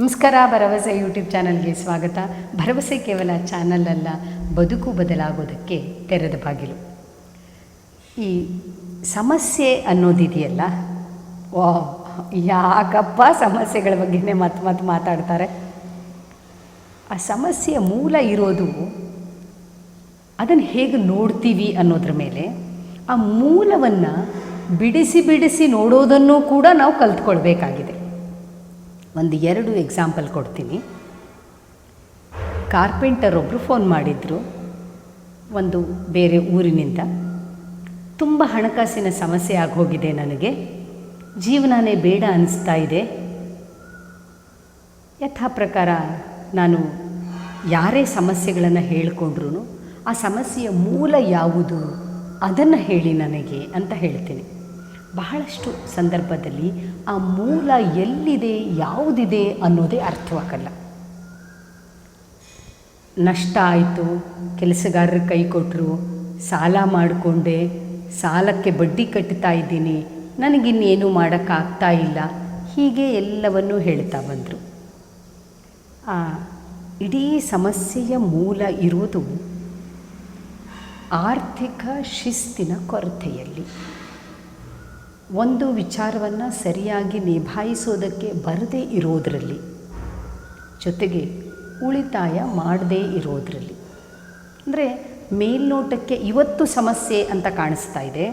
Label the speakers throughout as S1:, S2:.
S1: ನಮಸ್ಕಾರ, ಭರವಸೆ ಯೂಟ್ಯೂಬ್ ಚಾನಲ್ಗೆ ಸ್ವಾಗತ. ಭರವಸೆ ಕೇವಲ ಚಾನಲ್ ಅಲ್ಲ, ಬದುಕು ಬದಲಾಗೋದಕ್ಕೆ ತೆರೆದ ಬಾಗಿಲು. ಈ ಸಮಸ್ಯೆ ಅನ್ನೋದಿದೆಯಲ್ಲ? ವಾ ಯಾಕಪ್ಪ ಸಮಸ್ಯೆಗಳ ಬಗ್ಗೆನೇ ಮತ್ತೆ ಮತ್ತೆ ಮಾತಾಡ್ತಾರೆ? ಆ ಸಮಸ್ಯೆಯ ಮೂಲ ಇರೋದು ಅದನ್ನು ಹೇಗೆ ನೋಡ್ತೀವಿ ಅನ್ನೋದ್ರ ಮೇಲೆ ಆ ಮೂಲವನ್ನು ಬಿಡಿಸಿ ಬಿಡಿಸಿ ನೋಡೋದನ್ನು ಕೂಡ ನಾವು ಕಲ್ತ್ಕೊಳ್ಬೇಕಾಗಿದೆ. ಒಂದು ಎರಡು ಎಕ್ಸಾಂಪಲ್ ಕೊಡ್ತೀನಿ. ಕಾರ್ಪೆಂಟರ್ ಒಬ್ಬರು ಫೋನ್ ಮಾಡಿದರು, ಒಂದು ಬೇರೆ ಊರಿನಿಂದ. ತುಂಬ ಹಣಕಾಸಿನ ಸಮಸ್ಯೆ ಆಗೋಗಿದೆ ನನಗೆ. ಜೀವನನೇ ಬೇಡ ಅನಿಸ್ತಾ ಇದೆ. ಯಥಾ ಪ್ರಕಾರ ನಾನು ಯಾರೇ ಸಮಸ್ಯೆಗಳನ್ನು ಹೇಳಿಕೊಂಡ್ರು ಆ ಸಮಸ್ಯೆಯ ಮೂಲ ಯಾವುದು? ಅದನ್ನು ಹೇಳಿ ನನಗೆ ಅಂತ ಹೇಳ್ತೀನಿ. ಬಹಳಷ್ಟು ಸಂದರ್ಭದಲ್ಲಿ ಆ ಮೂಲ ಎಲ್ಲಿದೆ, ಯಾವುದಿದೆ ಅನ್ನೋದೇ ಅರ್ಥವಾಗಲ್ಲ. ನಷ್ಟ ಆಯಿತು, ಕೆಲಸಗಾರರು ಕೈ ಕೊಟ್ಟರು ಸಾಲ ಮಾಡಿಕೊಂಡೆ, ಸಾಲಕ್ಕೆ ಬಡ್ಡಿ ಕಟ್ತಾ ಇದ್ದೀನಿ, ನನಗಿನ್ನೇನು ಮಾಡೋಕ್ಕಾಗ್ತಾ ಇಲ್ಲ, ಹೀಗೆ ಎಲ್ಲವನ್ನೂ ಹೇಳ್ತಾ ಬಂದರು. ಆ ಇಡೀ ಸಮಸ್ಯೆಯ ಮೂಲ ಇರುವುದು ಆರ್ಥಿಕ ಶಿಸ್ತಿನ ಕೊರತೆಯಲ್ಲಿ. ಒಂದು ವಿಚಾರವನ್ನು ಸರಿಯಾಗಿ ನಿಭಾಯಿಸೋದಕ್ಕೆ ಬರದೇ ಇರೋದರಲ್ಲಿ, ಜೊತೆಗೆ ಉಳಿತಾಯ ಮಾಡದೇ ಇರೋದರಲ್ಲಿ. ಅಂದರೆ ಮೇಲ್ನೋಟಕ್ಕೆ ಇವತ್ತು ಸಮಸ್ಯೆ ಅಂತ ಕಾಣಿಸ್ತಾ ಇದೆ,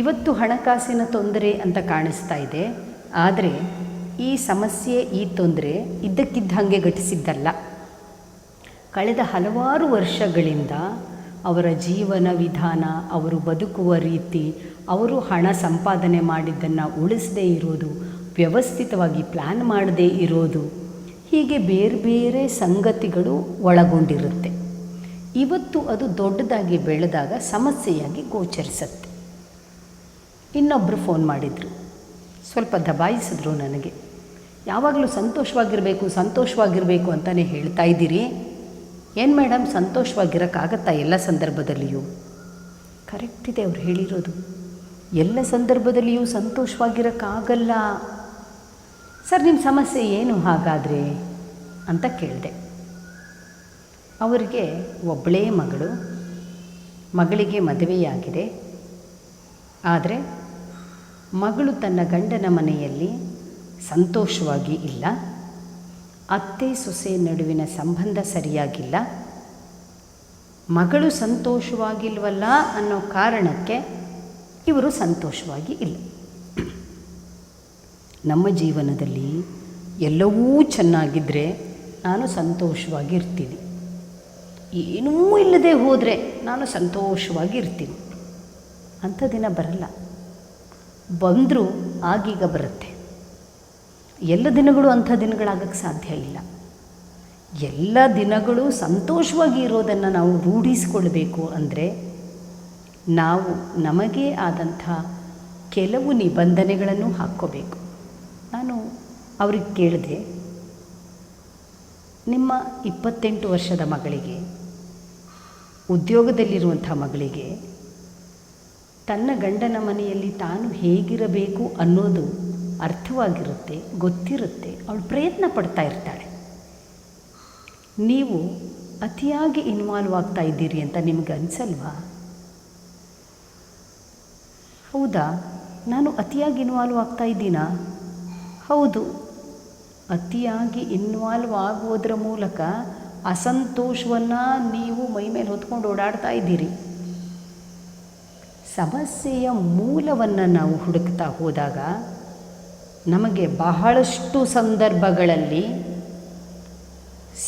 S1: ಇವತ್ತು ಹಣಕಾಸಿನ ತೊಂದರೆ ಅಂತ ಕಾಣಿಸ್ತಾ ಇದೆ, ಆದರೆ ಈ ಸಮಸ್ಯೆ, ಈ ತೊಂದರೆ ಇದ್ದಕ್ಕಿದ್ದ ಹಾಗೆ ಘಟಿಸಿದ್ದಲ್ಲ. ಕಳೆದ ಹಲವಾರು ವರ್ಷಗಳಿಂದ ಅವರ ಜೀವನ ವಿಧಾನ, ಅವರು ಬದುಕುವ ರೀತಿ, ಅವರು ಹಣ ಸಂಪಾದನೆ ಮಾಡಿದ್ದನ್ನು ಉಳಿಸದೇ ಇರೋದು, ವ್ಯವಸ್ಥಿತವಾಗಿ ಪ್ಲ್ಯಾನ್ ಮಾಡದೇ ಇರೋದು, ಹೀಗೆ ಬೇರೆ ಬೇರೆ ಸಂಗತಿಗಳು ಒಳಗೊಂಡಿರುತ್ತೆ. ಇವತ್ತು ಅದು ದೊಡ್ಡದಾಗಿ ಬೆಳೆದಾಗ ಸಮಸ್ಯೆಯಾಗಿ ಗೋಚರಿಸುತ್ತೆ. ಇನ್ನೊಬ್ಬರು ಫೋನ್ ಮಾಡಿದರು. ಸ್ವಲ್ಪ ದಬಾಯಿಸಿದ್ರು ನನಗೆ. ಯಾವಾಗಲೂ ಸಂತೋಷವಾಗಿರಬೇಕು ಸಂತೋಷವಾಗಿರಬೇಕು ಅಂತಲೇ ಹೇಳ್ತಾ ಇದ್ದೀರಿ? ಏನು ಮೇಡಮ್ ಸಂತೋಷವಾಗಿರೋಕ್ಕಾಗತ್ತಾ ಎಲ್ಲ ಸಂದರ್ಭದಲ್ಲಿಯೂ? ಕರೆಕ್ಟ್ ಇದೆ ಅವ್ರು ಹೇಳಿರೋದು. ಎಲ್ಲ ಸಂದರ್ಭದಲ್ಲಿಯೂ ಸಂತೋಷವಾಗಿರೋಕ್ಕಾಗಲ್ಲ? ಸರ್ ನಿಮ್ಮ ಸಮಸ್ಯೆ ಏನು ಹಾಗಾದರೆ? ಅಂತ ಕೇಳಿದೆ. ಅವರಿಗೆ ಒಬ್ಬಳೇ ಮಗಳು ಮಗಳಿಗೆ ಮದುವೆಯಾಗಿದೆ. ಆದರೆ ಮಗಳು ತನ್ನ ಗಂಡನ ಮನೆಯಲ್ಲಿ ಸಂತೋಷವಾಗಿ ಇಲ್ಲ. ಅತ್ತೆ ಸೊಸೆ ನಡುವಿನ ಸಂಬಂಧ ಸರಿಯಾಗಿಲ್ಲ. ಮಗಳು ಸಂತೋಷವಾಗಿಲ್ವಲ್ಲ ಅನ್ನೋ ಕಾರಣಕ್ಕೆ ಇವರು ಸಂತೋಷವಾಗಿ ಇಲ್ಲ. ನಮ್ಮ ಜೀವನದಲ್ಲಿ ಎಲ್ಲವೂ ಚೆನ್ನಾಗಿದ್ದರೆ ನಾನು ಸಂತೋಷವಾಗಿ ಇರ್ತೀನಿ ಏನೂ ಇಲ್ಲದೆ ಹೋದರೆ ನಾನು ಸಂತೋಷವಾಗಿ ಇರ್ತೀನಿ ಅಂಥ ದಿನ ಬರಲ್ಲ. ಬಂದರೂ ಆಗೀಗ ಬರುತ್ತೆ. ಎಲ್ಲ ದಿನಗಳು ಅಂಥ ದಿನಗಳಾಗಕ್ಕೆ ಸಾಧ್ಯ ಇಲ್ಲ. ಎಲ್ಲ ದಿನಗಳು ಸಂತೋಷವಾಗಿ ಇರೋದನ್ನು ನಾವು ರೂಢಿಸಿಕೊಳ್ಬೇಕು ಅಂದರೆ ನಾವು ನಮಗೇ ಆದಂಥ ಕೆಲವು ನಿಬಂಧನೆಗಳನ್ನು ಹಾಕ್ಕೋಬೇಕು. ನಾನು ಅವ್ರಿಗೆ ಕೇಳಿದೆ, ನಿಮ್ಮ ಇಪ್ಪತ್ತೆಂಟು ವರ್ಷದ ಮಗಳಿಗೆ, ಉದ್ಯೋಗದಲ್ಲಿರುವಂಥ ಮಗಳಿಗೆ, ತನ್ನ ಗಂಡನ ಮನೆಯಲ್ಲಿ ತಾನು ಹೇಗಿರಬೇಕು ಅನ್ನೋದು ಅರ್ಥವಾಗಿರುತ್ತೆ, ಗೊತ್ತಿರುತ್ತೆ, ಅವಳು ಪ್ರಯತ್ನ ಪಡ್ತಾ ಇರ್ತಾಳೆ. ನೀವು ಅತಿಯಾಗಿ ಇನ್ವಾಲ್ವ್ ಆಗ್ತಾ ಇದ್ದೀರಿ ಅಂತ ನಿಮ್ಗೆ ಅನಿಸಲ್ವಾ? ಹೌದಾ? ನಾನು ಅತಿಯಾಗಿ ಇನ್ವಾಲ್ವ್ ಆಗ್ತಾ ಇದ್ದೀನಾ? ಹೌದು. ಅತಿಯಾಗಿ ಇನ್ವಾಲ್ವ್ ಆಗೋದ್ರ ಮೂಲಕ ಅಸಂತೋಷವನ್ನು ನೀವು ಮೈ ಮೇಲೆ ಹೊತ್ಕೊಂಡು ಓಡಾಡ್ತಾ ಇದ್ದೀರಿ. ಸಮಸ್ಯೆಯ ಮೂಲವನ್ನು ನಾವು ಹುಡುಕ್ತಾ ಹೋದಾಗ ನಮಗೆ ಬಹಳಷ್ಟು ಸಂದರ್ಭಗಳಲ್ಲಿ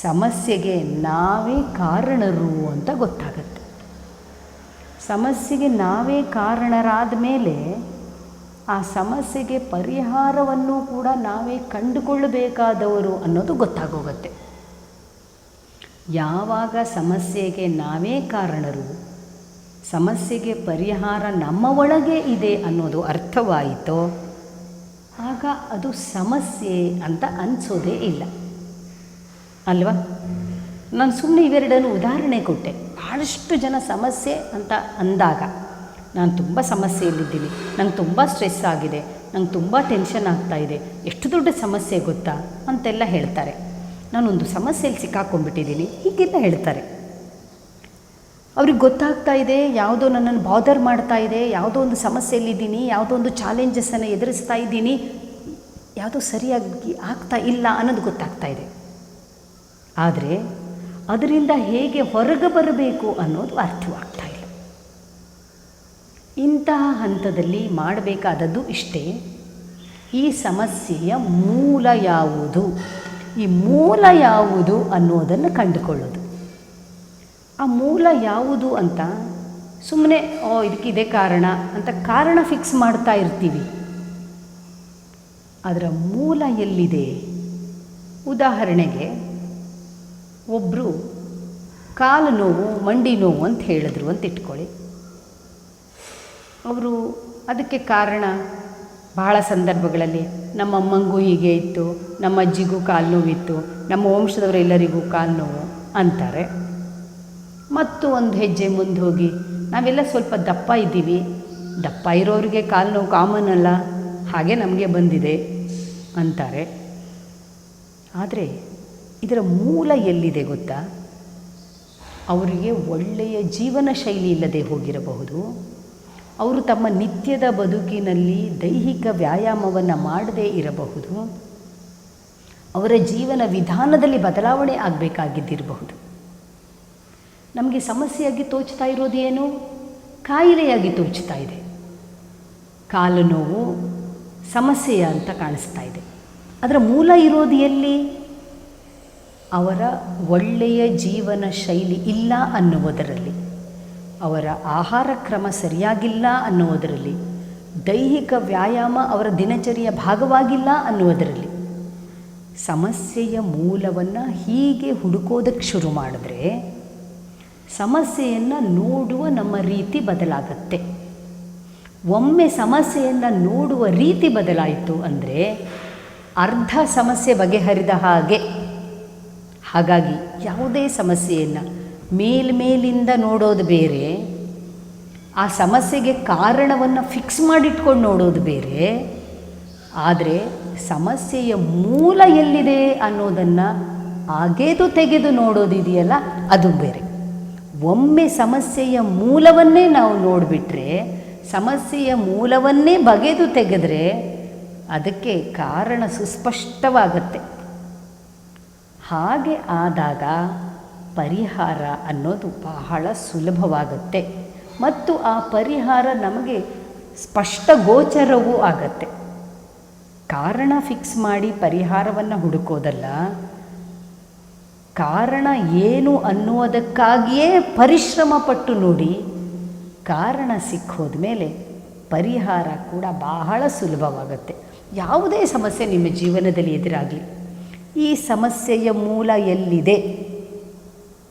S1: ಸಮಸ್ಯೆಗೆ ನಾವೇ ಕಾರಣರು ಅಂತ ಗೊತ್ತಾಗುತ್ತೆ. ಸಮಸ್ಯೆಗೆ ನಾವೇ ಕಾರಣರಾದ ಮೇಲೆ ಆ ಸಮಸ್ಯೆಗೆ ಪರಿಹಾರವನ್ನು ಕೂಡ ನಾವೇ ಕಂಡುಕೊಳ್ಳಬೇಕಾದವರು ಅನ್ನೋದು ಗೊತ್ತಾಗೋಗುತ್ತೆ. ಯಾವಾಗ ಸಮಸ್ಯೆಗೆ ನಾವೇ ಕಾರಣರು, ಸಮಸ್ಯೆಗೆ ಪರಿಹಾರ ನಮ್ಮ ಒಳಗೆ ಇದೆ ಅನ್ನೋದು ಅರ್ಥವಾಯಿತೋ ಆಗ ಅದು ಸಮಸ್ಯೆ ಅಂತ ಅನಿಸೋದೇ ಇಲ್ಲ. ಅಲ್ವಾ? ನಾನು ಸುಮ್ಮನೆ ಇವೆರಡನ್ನು ಉದಾಹರಣೆ ಕೊಟ್ಟೆ. ಭಾಳಷ್ಟು ಜನ ಸಮಸ್ಯೆ ಅಂತ ಅಂದಾಗ, ನಾನು ತುಂಬ ಸಮಸ್ಯೆಯಲ್ಲಿದ್ದೀನಿ. ನಂಗೆ ತುಂಬ ಸ್ಟ್ರೆಸ್ ಆಗಿದೆ. ನಂಗೆ ತುಂಬ ಟೆನ್ಷನ್ ಆಗ್ತಾ ಇದೆ. ಎಷ್ಟು ದೊಡ್ಡ ಸಮಸ್ಯೆ ಗೊತ್ತಾ ಅಂತೆಲ್ಲ ಹೇಳ್ತಾರೆ. ನಾನೊಂದು ಸಮಸ್ಯೆಯಲ್ಲಿ ಸಿಕ್ಕಾಕೊಂಡ್ಬಿಟ್ಟಿದ್ದೀನಿ. ಹೀಗೆಲ್ಲ ಹೇಳ್ತಾರೆ. ಅವ್ರಿಗೆ ಗೊತ್ತಾಗ್ತಾ ಇದೆ, ಯಾವುದೋ ನನ್ನನ್ನು ಬಾದರ್ ಮಾಡ್ತಾ ಇದೆ, ಯಾವುದೋ ಒಂದು ಸಮಸ್ಯೆಯಲ್ಲಿದ್ದೀನಿ, ಯಾವುದೋ ಒಂದು ಚಾಲೆಂಜಸ್ಸನ್ನು ಎದುರಿಸ್ತಾ ಇದ್ದೀನಿ, ಯಾವುದೋ ಸರಿಯಾಗಿ ಆಗ್ತಾ ಇಲ್ಲ ಅನ್ನೋದು ಗೊತ್ತಾಗ್ತಾ ಇದೆ. ಆದರೆ ಅದರಿಂದ ಹೇಗೆ ಹೊರಗೆ ಬರಬೇಕು ಅನ್ನೋದು ಅರ್ಥವಾಗ್ತಾ ಇಲ್ಲ. ಇಂತಹ ಹಂತದಲ್ಲಿ ಮಾಡಬೇಕಾದದ್ದು ಇಷ್ಟೇ, ಈ ಸಮಸ್ಯೆಯ ಮೂಲ ಯಾವುದು? ಈ ಮೂಲ ಯಾವುದು ಅನ್ನೋದನ್ನು ಕಂಡುಕೊಳ್ಳೋದು. ಆ ಮೂಲ ಯಾವುದು ಅಂತ ಸುಮ್ಮನೆ ಓ, ಇದಕ್ಕೆ ಇದೇ ಕಾರಣ ಅಂತ ಕಾರಣ ಫಿಕ್ಸ್ ಮಾಡ್ತಾ ಇರ್ತೀವಿ. ಅದರ ಮೂಲ ಎಲ್ಲಿದೆ? ಉದಾಹರಣೆಗೆ ಒಬ್ಬರು ಕಾಲು ನೋವು, ಮಂಡಿ ನೋವು ಅಂತ ಹೇಳಿದ್ರು ಅಂತ ಇಟ್ಕೊಳ್ಳಿ. ಅವರು ಅದಕ್ಕೆ ಕಾರಣ? ಬಹಳ ಸಂದರ್ಭಗಳಲ್ಲಿ ನಮ್ಮ ಅಮ್ಮಂಗೂ ಹೀಗೆ ಇತ್ತು, ನಮ್ಮ ಅಜ್ಜಿಗೂ ಕಾಲು ನೋವಿತ್ತು, ನಮ್ಮ ವಂಶದವರೆಲ್ಲರಿಗೂ ಕಾಲು ನೋವು ಅಂತಾರೆ. ಮತ್ತು ಒಂದು ಹೆಜ್ಜೆ ಮುಂದೆ ಹೋಗಿ. ನಾವೆಲ್ಲ ಸ್ವಲ್ಪ ದಪ್ಪ ಇದ್ದೀವಿ. ದಪ್ಪ ಇರೋರಿಗೆ ಕಾಲು ನೋವು ಕಾಮನ್ ಅಲ್ಲ. ಹಾಗೆ ನಮಗೆ ಬಂದಿದೆ ಅಂತಾರೆ. ಆದರೆ ಇದರ ಮೂಲ ಎಲ್ಲಿದೆ ಗೊತ್ತಾ? ಅವರಿಗೆ ಒಳ್ಳೆಯ ಜೀವನ ಶೈಲಿ ಇಲ್ಲದೆ ಹೋಗಿರಬಹುದು. ಅವರು ತಮ್ಮ ನಿತ್ಯದ ಬದುಕಿನಲ್ಲಿ ದೈಹಿಕ ವ್ಯಾಯಾಮವನ್ನು ಮಾಡದೇ ಇರಬಹುದು. ಅವರ ಜೀವನ ವಿಧಾನದಲ್ಲಿ ಬದಲಾವಣೆ ಆಗಬೇಕಾಗಿದ್ದಿರಬಹುದು. ನಮಗೆ ಸಮಸ್ಯೆಯಾಗಿ ತೋಚ್ತಾ ಇರೋದೇನು? ಕಾಯಿಲೆಯಾಗಿ ತೋಚ್ತಾ ಇದೆ. ಕಾಲು ನೋವು, ಸಮಸ್ಯೆಯ ಅಂತ ಕಾಣಿಸ್ತಾ ಇದೆ. ಅದರ ಮೂಲ ಇರೋದು ಎಲ್ಲಿ? ಅವರ ಒಳ್ಳೆಯ ಜೀವನ ಶೈಲಿ ಇಲ್ಲ ಅನ್ನುವುದರಲ್ಲಿ. ಅವರ ಆಹಾರ ಕ್ರಮ ಸರಿಯಾಗಿಲ್ಲ ಅನ್ನುವುದರಲ್ಲಿ. ದೈಹಿಕ ವ್ಯಾಯಾಮ ಅವರ ದಿನಚರಿಯ ಭಾಗವಾಗಿಲ್ಲ ಅನ್ನುವುದರಲ್ಲಿ. ಸಮಸ್ಯೆಯ ಮೂಲವನ್ನು ಹೀಗೆ ಹುಡುಕೋದಕ್ಕೆ ಶುರು ಮಾಡಿದ್ರೆ ಸಮಸ್ಯೆಯನ್ನು ನೋಡುವ ನಮ್ಮ ರೀತಿ ಬದಲಾಗತ್ತೆ. ಒಮ್ಮೆ ಸಮಸ್ಯೆಯನ್ನು ನೋಡುವ ರೀತಿ ಬದಲಾಯಿತು ಅಂದರೆ ಅರ್ಧ ಸಮಸ್ಯೆ ಬಗೆಹರಿದ ಹಾಗೆ. ಹಾಗಾಗಿ ಯಾವುದೇ ಸಮಸ್ಯೆಯನ್ನು ಮೇಲ್ಮೇಲಿಂದ ನೋಡೋದು ಬೇರೆ, ಆ ಸಮಸ್ಯೆಗೆ ಕಾರಣವನ್ನು ಫಿಕ್ಸ್ ಮಾಡಿಟ್ಕೊಂಡು ನೋಡೋದು ಬೇರೆ, ಆದರೆ ಸಮಸ್ಯೆಯ ಮೂಲ ಎಲ್ಲಿದೆ ಅನ್ನೋದನ್ನು ಆಗೇದು ತೆಗೆದು ನೋಡೋದಿದೆಯಲ್ಲ, ಅದು ಬೇರೆ. ಒಮ್ಮೆ ಸಮಸ್ಯೆಯ ಮೂಲವನ್ನೇ ನಾವು ನೋಡಿಬಿಟ್ರೆ, ಸಮಸ್ಯೆಯ ಮೂಲವನ್ನೇ ಬಗೆದು ತೆಗೆದ್ರೆ ಅದಕ್ಕೆ ಕಾರಣ ಸುಸ್ಪಷ್ಟವಾಗತ್ತೆ. ಹಾಗೆ ಆದಾಗ ಪರಿಹಾರ ಅನ್ನೋದು ಬಹಳ ಸುಲಭವಾಗುತ್ತೆ. ಮತ್ತು ಆ ಪರಿಹಾರ ನಮಗೆ ಸ್ಪಷ್ಟ ಗೋಚರವೂ ಆಗತ್ತೆ. ಕಾರಣ ಫಿಕ್ಸ್ ಮಾಡಿ ಪರಿಹಾರವನ್ನು ಹುಡುಕೋದಲ್ಲ ಕಾರಣ ಏನು ಅನ್ನುವುದಕ್ಕಾಗಿಯೇ ಪರಿಶ್ರಮ ಪಟ್ಟು ನೋಡಿ ಕಾರಣ ಸಿಕ್ಕೋದ ಮೇಲೆ ಪರಿಹಾರ ಕೂಡ ಬಹಳ ಸುಲಭವಾಗುತ್ತೆ. ಯಾವುದೇ ಸಮಸ್ಯೆ ನಿಮ್ಮ ಜೀವನದಲ್ಲಿ ಎದುರಾಗಲಿ, ಈ ಸಮಸ್ಯೆಯ ಮೂಲ ಎಲ್ಲಿದೆ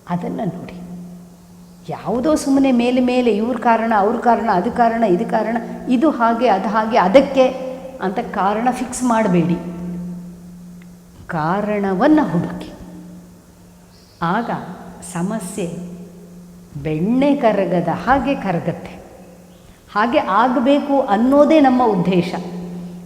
S1: ಅದನ್ನು ನೋಡಿ. ಯಾವುದೋ ಸುಮ್ಮನೆ ಮೇಲೆ ಮೇಲೆ ಇವ್ರ ಕಾರಣ, ಅವ್ರ ಕಾರಣ, ಅದು ಕಾರಣ, ಇದು ಕಾರಣ, ಇದು ಹಾಗೆ, ಅದು ಹಾಗೆ, ಅದಕ್ಕೆ ಅಂತ ಕಾರಣ ಫಿಕ್ಸ್ ಮಾಡಬೇಡಿ. ಕಾರಣವನ್ನು ಹುಡುಕಿ. ಆಗ ಸಮಸ್ಯೆ ಬೆಣ್ಣೆ ಕರಗದ ಹಾಗೆ ಕರಗತ್ತೆ. ಹಾಗೆ ಆಗಬೇಕು ಅನ್ನೋದೇ ನಮ್ಮ ಉದ್ದೇಶ.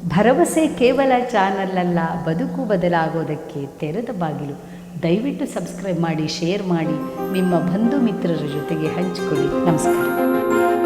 S1: ಭರವಸೆ ಕೇವಲ ಚಾನಲ್ ಅಲ್ಲ ಬದುಕು ಬದಲಾಗೋದಕ್ಕೆ ತೆರೆದ ಬಾಗಿಲು. ದಯವಿಟ್ಟು ಸಬ್ಸ್ಕ್ರೈಬ್ ಮಾಡಿ, ಶೇರ್ ಮಾಡಿ, ನಿಮ್ಮ ಬಂಧು ಮಿತ್ರರ ಜೊತೆಗೆ ಹಂಚಿಕೊಳ್ಳಿ. ನಮಸ್ಕಾರ.